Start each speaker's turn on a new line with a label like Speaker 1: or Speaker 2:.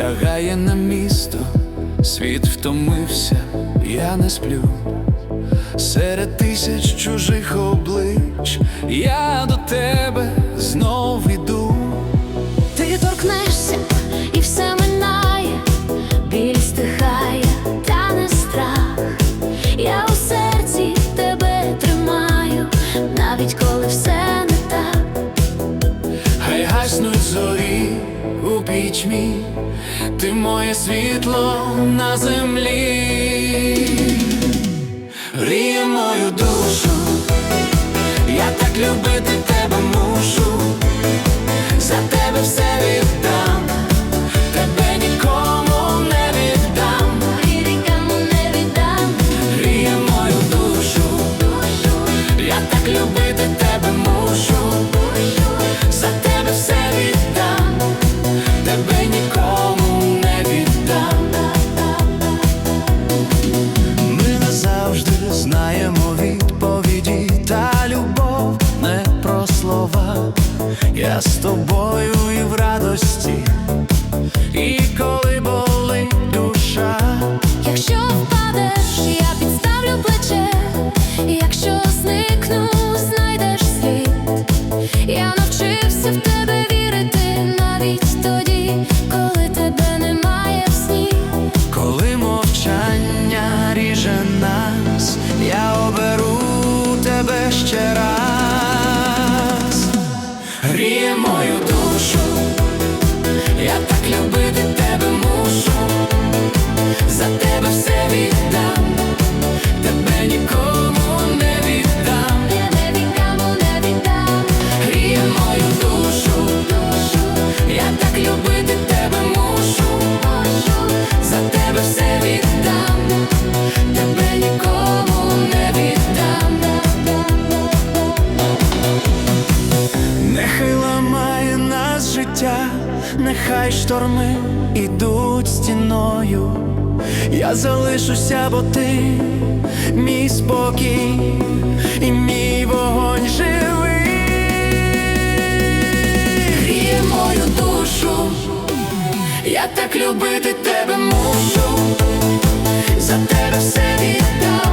Speaker 1: Лягає на місто, світ втомився, я не сплю. Серед тисяч чужих облич я до тебе знов іду.
Speaker 2: Ти торкнешся і все минає, біль стихає, та не страх. Я у серці тебе тримаю, навіть коли все не так.
Speaker 1: Хай гаснуть зорі пітьмі, ти моє світло на землі, гріє мою душу, я так любити тебе мушу, Я з тобою і в радості, і коли болить душа.
Speaker 2: Якщо впадеш, я підставлю плече, якщо зникну, знайдеш слід. Я навчився в тебе вірити навіть тоді, коли тебе
Speaker 1: гріє мою душу, я так любити тебе мушу, за тебе все віддам, життя, нехай шторми ідуть стіною. Я залишуся, бо ти мій спокій і мій вогонь живий. Гріє мою душу. Я так любити тебе мушу, за тебе все віддам,